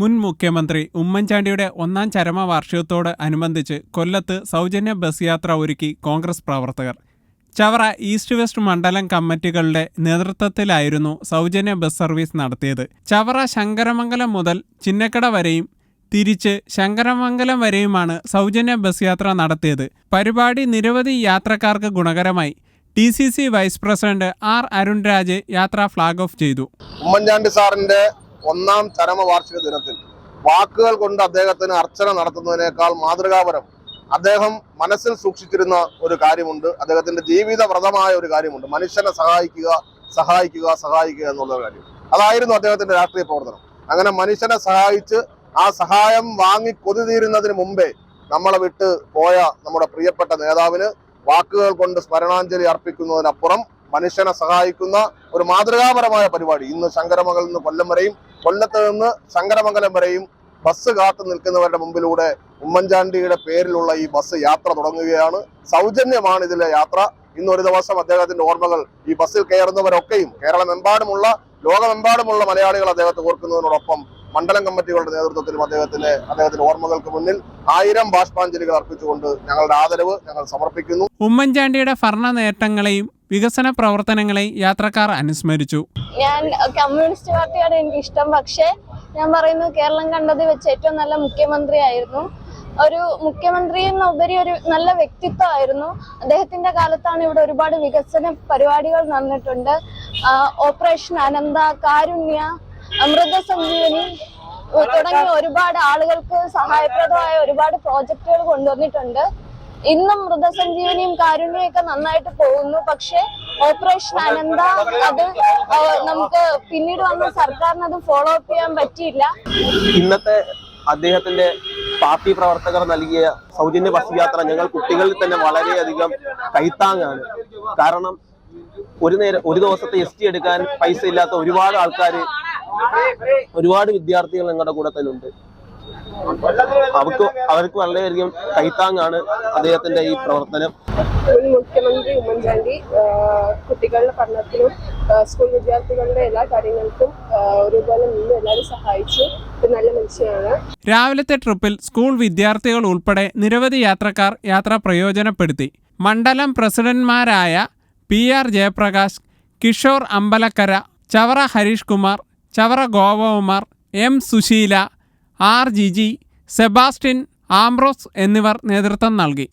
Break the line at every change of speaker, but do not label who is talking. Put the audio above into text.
മുൻ മുഖ്യമന്ത്രി ഉമ്മൻചാണ്ടിയുടെ ഒന്നാം ചരമ വാർഷികത്തോട് അനുബന്ധിച്ച് കൊല്ലത്ത് സൗജന്യ ബസ് യാത്ര ഒരുക്കി കോൺഗ്രസ് പ്രവർത്തകർ. ചവറ ഈസ്റ്റ് വെസ്റ്റ് മണ്ഡലം കമ്മിറ്റികളുടെ നേതൃത്വത്തിലായിരുന്നു സൗജന്യ ബസ് സർവീസ് നടത്തിയത്. ചവറ ശങ്കരമംഗലം മുതൽ ചിന്നക്കട വരെയും തിരിച്ച് ശങ്കരമംഗലം വരെയുമാണ് സൗജന്യ ബസ് യാത്ര നടത്തിയത്. പരിപാടി നിരവധി യാത്രക്കാർക്ക് ഗുണകരമായി. T C C vice president R Arunraj യാത്ര ഫ്ളാഗ് ഓഫ് ചെയ്തു.
ഉമ്മൻചാണ്ടി സാറിന്റെ ഒന്നാം ചരമവാർഷിക ദിനത്തിൽ വാക്കുകൾ കൊണ്ട് അദ്ദേഹത്തിന് അർച്ചന നടത്തുന്നതിനേക്കാൾ മാതൃകാപരം അദ്ദേഹം മനസ്സിൽ സൂക്ഷിച്ചിരുന്ന ഒരു കാര്യമുണ്ട്. അദ്ദേഹത്തിന്റെ ജീവിതവ്രതമായ ഒരു കാര്യമുണ്ട്. മനുഷ്യനെ സഹായിക്കുക സഹായിക്കുക സഹായിക്കുക എന്നുള്ള കാര്യം. അതായിരുന്നു അദ്ദേഹത്തിന്റെ രാഷ്ട്രീയ പ്രവർത്തനം. അങ്ങനെ മനുഷ്യനെ സഹായിച്ച് ആ സഹായം വാങ്ങി കൊതി തീരുന്നതിന് മുമ്പേ നമ്മളെ വിട്ട് പോയ നമ്മുടെ പ്രിയപ്പെട്ട നേതാവിന് വാക്കുകൾ കൊണ്ട് സ്മരണാഞ്ജലി അർപ്പിക്കുന്നതിനപ്പുറം മനുഷ്യനെ സഹായിക്കുന്ന ഒരു മാതൃകാപരമായ പരിപാടി. ഇന്ന് ശങ്കരമകളിൽ നിന്ന് കൊല്ലം വരെയും കൊല്ലത്ത് നിന്ന് ശങ്കരമംഗലം വരെയും ബസ് കാത്തു നിൽക്കുന്നവരുടെ മുമ്പിലൂടെ ഉമ്മൻചാണ്ടിയുടെ പേരിലുള്ള ഈ ബസ് യാത്ര തുടങ്ങുകയാണ്. സൗജന്യമാണ് ഇതിലെ യാത്ര. ഇന്ന് ഒരു ദിവസം അദ്ദേഹത്തിന്റെ ഓർമ്മകൾ ഈ ബസ്സിൽ കയറുന്നവരൊക്കെയും കേരളമെമ്പാടുമുള്ള ലോകമെമ്പാടുമുള്ള മലയാളികൾ അദ്ദേഹത്തെ ഓർക്കുന്നതിനോടൊപ്പം മണ്ഡലം കമ്മിറ്റികളുടെ നേതൃത്വത്തിലും അദ്ദേഹത്തിന്റെ അദ്ദേഹത്തിന്റെ ഓർമ്മകൾക്ക് മുന്നിൽ ആയിരം ബാഷ്പാഞ്ജലികൾ അർപ്പിച്ചുകൊണ്ട് ഞങ്ങളുടെ ആദരവ് ഞങ്ങൾ സമർപ്പിക്കുന്നു.
ഉമ്മൻചാണ്ടിയുടെ ഭരണ നേട്ടങ്ങളെയും വികസന പ്രവർത്തനങ്ങളെ യാത്രക്കാർ അനുസ്മരിച്ചു.
ഞാൻ കമ്മ്യൂണിസ്റ്റ് പാർട്ടിയാണ് എനിക്ക് ഇഷ്ടം പക്ഷേ ഞാൻ പറയുന്നു കേരളം കണ്ടത് വെച്ച് ഏറ്റവും നല്ല മുഖ്യമന്ത്രി ആയിരുന്നു ഒരു മുഖ്യമന്ത്രി എന്നുപരി ഒരു നല്ല വ്യക്തിത്വമായിരുന്നു. അദ്ദേഹത്തിന്റെ കാലത്താണ് ഇവിടെ ഒരുപാട് വികസന പരിപാടികൾ നടന്നിട്ടുണ്ട്. ഓപ്പറേഷൻ അനന്ത കാരുണ്യ അമൃത സഞ്ജീവനി തുടങ്ങിയ ഒരുപാട് ആളുകൾക്ക് സഹായപ്രദമായ ഒരുപാട് പ്രോജക്റ്റുകൾ കൊണ്ടുവന്നിട്ടുണ്ട്. ഇന്നും മൃതസഞ്ജീവനിയും കാരുണ്യവും ഒക്കെ നന്നായിട്ട് പോകുന്നു. പക്ഷെ ഓപ്പറേഷൻ അനന്ത അത് നമുക്ക് പിന്നീട് വന്ന സർക്കാരിന് അത് ഫോളോ അപ്പ് ചെയ്യാൻ പറ്റിയില്ല.
ഇന്നത്തെ അദ്ദേഹത്തിന്റെ പാർട്ടി പ്രവർത്തകർ നൽകിയ സൗജന്യ ബസ് യാത്ര ഞങ്ങൾ കുട്ടികളിൽ തന്നെ വളരെയധികം കൈത്താങ്ങാണ്. കാരണം ഒരു നേരം ഒരു ദിവസത്തെ എസ് ടി എടുക്കാൻ പൈസ ഇല്ലാത്ത ഒരുപാട് ആൾക്കാർ ഒരുപാട് വിദ്യാർത്ഥികൾ ഞങ്ങളുടെ കൂട്ടത്തിലുണ്ട് അവർക്ക് അവർക്ക് വളരെയധികം കൈത്താങ്ങാണ് അദ്ദേഹത്തിന്റെ ഈ പ്രവർത്തനം.
മുഖ്യമന്ത്രി ഉമ്മൻചാണ്ടി കുട്ടികളുടെ പഠനത്തിനും സ്കൂൾ വിദ്യാർത്ഥികളുടെ എല്ലാ കാര്യങ്ങൾക്കും ഒരുപോലെ നിന്ന് എല്ലാവരും സഹായിച്ചു. നല്ല മനുഷ്യനാണ്.
രാവിലത്തെ ട്രിപ്പിൽ സ്കൂൾ വിദ്യാർത്ഥികൾ ഉൾപ്പെടെ നിരവധി യാത്രക്കാർ യാത്ര പ്രയോജനപ്പെടുത്തി. മണ്ഡലം പ്രസിഡന്റ്മാരായ P R Jayaprakash Kishore Ambalakkara Chavara Harish Kumar Chavara Gopakumar M Susheela R G G Sebastian Ambrose എന്നിവർ നേതൃത്വം നൽകി.